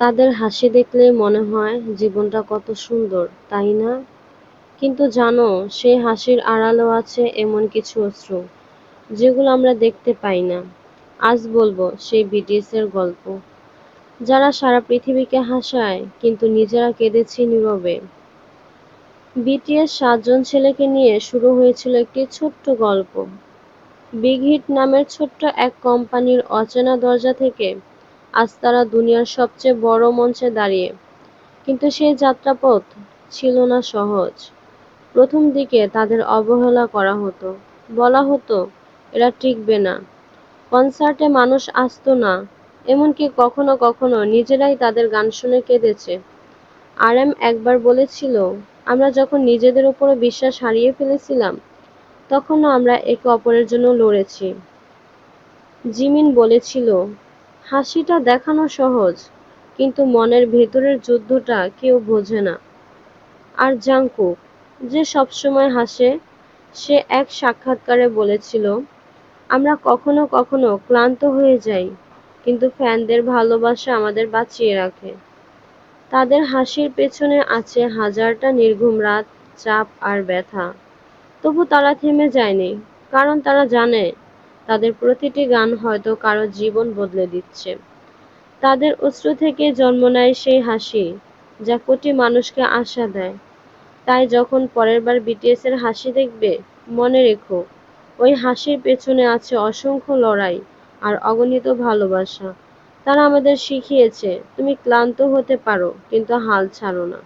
তাদের হাসি দেখলে মনে হয় জীবনটা কত সুন্দর, তাই না? কিন্তু জানো, সেই হাসির আড়ালেও আছে এমন কিছু অশ্রু, যেগুলো আমরা দেখতে পাই না। আজ বলব সেই বিটিএসের গল্প। যারা সারা পৃথিবীকে হাসায়, কিন্তু নিজেরা কেঁদেছি নীরবে। বিটিএস সাতজন ছেলেকে নিয়ে শুরু হয়েছিল একটি ছোট্ট গল্প। বিগ হিট নামের ছোট্ট এক কোম্পানির অচেনা দরজা থেকে আজ তারা দুনিয়ার সবচেয়ে বড় মঞ্চে দাঁড়িয়ে। কিন্তু সেই যাত্রাপথ ছিল না সহজ। প্রথম দিকে তাদের অবহেলা করা হতো। বলা হতো, এরা টিকবে না। কনসার্টে মানুষ আসতো না, এমনকি কখনো কখনো নিজেরাই তাদের গান শুনে কেঁদেছে। আর এম একবার বলেছিল, আমরা যখন নিজেদের উপরে বিশ্বাস হারিয়ে ফেলেছিলাম, তখনও আমরা একে অপরের জন্য লড়েছি। জিমিন বলেছিল হাসিটা দেখানো সহজ, কিন্তু মনের ভেতরের যুদ্ধটা কেউ বোঝে না। আর জাংকুক যে সবসময় হাসে, সে এক সাক্ষাৎকারে বলেছিল, আমরা কখনো কখনো ক্লান্ত হয়ে যাই, কিন্তু ফ্যানদের ভালোবাসা আমাদের বাঁচিয়ে রাখে। তাদের হাসির পেছনে আছে হাজারটা নির্ঘুম রাত, চাপ আর ব্যথা। তবু তারা থেমে যায়নি, কারণ তারা জানে তাদের প্রতিটি গান হয়তো কারও জীবন বদলে দিচ্ছে। তাদের অশ্রু থেকে জন্ম নেয় সেই হাসি, যা কোটি মানুষকে আশা দেয়। তাই যখন পরের বার বিটিএস এর হাসি দেখবে, মনে রেখো, ওই হাসির পেছনে আছে অসংখ্য লড়াই আর অগণিত ভালোবাসা। তারা আমাদের শিখিয়েছে, তুমি ক্লান্ত হতে পারো, কিন্তু হাল ছাড়ো না।